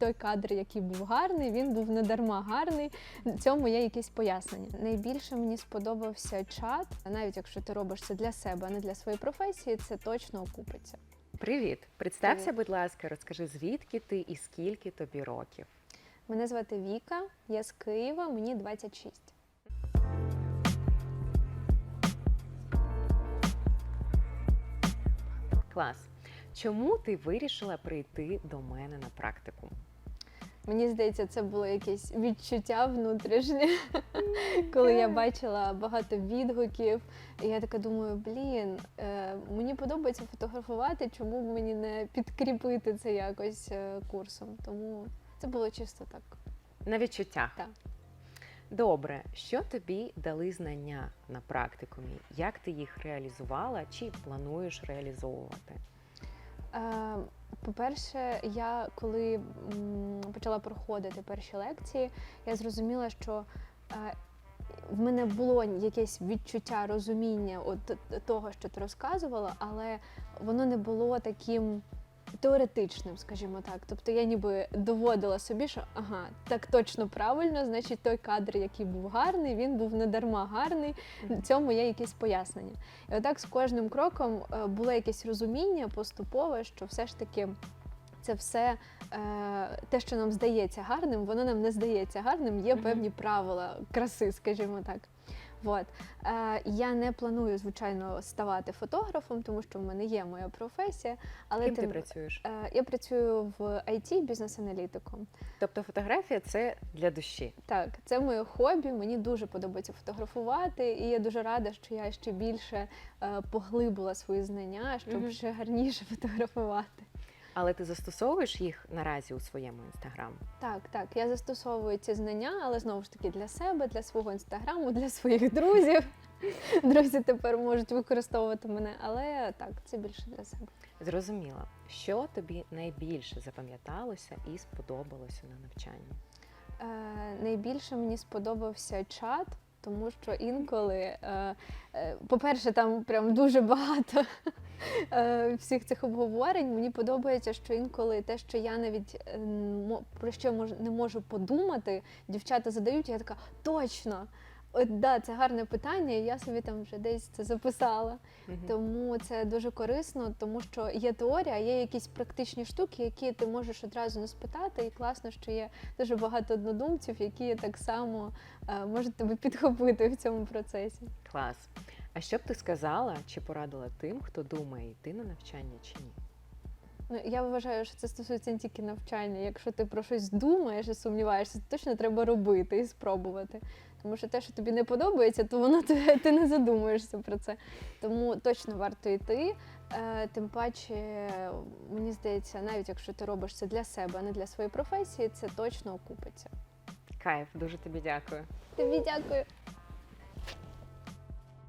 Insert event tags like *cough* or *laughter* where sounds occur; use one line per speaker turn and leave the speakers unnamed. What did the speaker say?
той кадр, який був гарний, він був не дарма гарний. В цьому є якесь пояснення. Найбільше мені сподобався чат, навіть якщо ти робиш це для себе, а не для своєї професії, це точно окупиться.
Привіт, представся,
Привіт.
будь ласка, розкажи, звідки ти і скільки тобі років.
Мене звати Віка, я з Києва, мені 26.
Клас. Чому ти вирішила прийти до мене на практику?
Мені здається, це було якесь відчуття внутрішнє, коли я бачила багато відгуків. І я така думаю, блін, е, мені подобається фотографувати, чому б мені не підкріпити це якось е, курсом. Тому це було чисто так.
На відчуттях.
Так.
Добре, що тобі дали знання на практикумі? Як ти їх реалізувала чи плануєш реалізовувати?
Е, По-перше, я коли почала проходити перші лекції, я зрозуміла, що е, в мене було якесь відчуття розуміння от того, що ти розказувала, але воно не було таким теоретичним, скажімо так. Тобто я ніби доводила собі, що ага, так точно правильно, значить той кадр, який був гарний, він був не дарма гарний. В цьому є якесь пояснення. І отак з кожним кроком е, було якесь розуміння поступове, що все ж таки. Це все е, те, що нам здається гарним, воно нам не здається гарним. Є певні правила краси, скажімо так. От. Е, я не планую, звичайно, ставати фотографом, тому що в мене є моя професія. Але
Ким ти
тим-
працюєш?
Е, я працюю в IT бізнес-аналітиком.
Тобто фотографія це для душі.
Так, це моє хобі. Мені дуже подобається фотографувати, і я дуже рада, що я ще більше е, поглибила свої знання, щоб
Мгм.
ще гарніше фотографувати.
Але ти застосовуєш їх наразі у своєму інстаграм?
Так, так, я застосовую ці знання, але знову ж таки для себе, для свого інстаграму, для своїх друзів. *laughs* Друзі тепер можуть використовувати мене, але так, це більше для себе.
Зрозуміла, що тобі найбільше запам'яталося і сподобалося на навчанні?
Е, найбільше мені сподобався чат, тому що інколи, е, е, по-перше, там прям дуже багато *laughs* е, всіх цих обговорень. Мені подобається, що інколи те, що я навіть про що не можу подумати, дівчата задають, я така точно. От да, це гарне питання, і я собі там вже десь це записала.
Мгм.
Тому це дуже корисно, тому що є теорія, є якісь практичні штуки, які ти можеш одразу не спитати. І класно, що є дуже багато однодумців, які так само е, можуть тебе підхопити в цьому процесі.
Клас. А що б ти сказала чи порадила тим, хто думає йти на навчання чи ні?
Ну я вважаю, що це стосується не тільки навчання. Якщо ти про щось думаєш і сумніваєшся, то точно треба робити і спробувати. Тому що те, що тобі не подобається, то воно *laughs* ти, не задумуєшся про це. Тому точно варто йти. Е, тим паче, мені здається, навіть якщо ти робиш це для себе, а не для своєї професії, це точно окупиться.
Кайф, дуже тобі дякую.
Тобі дякую.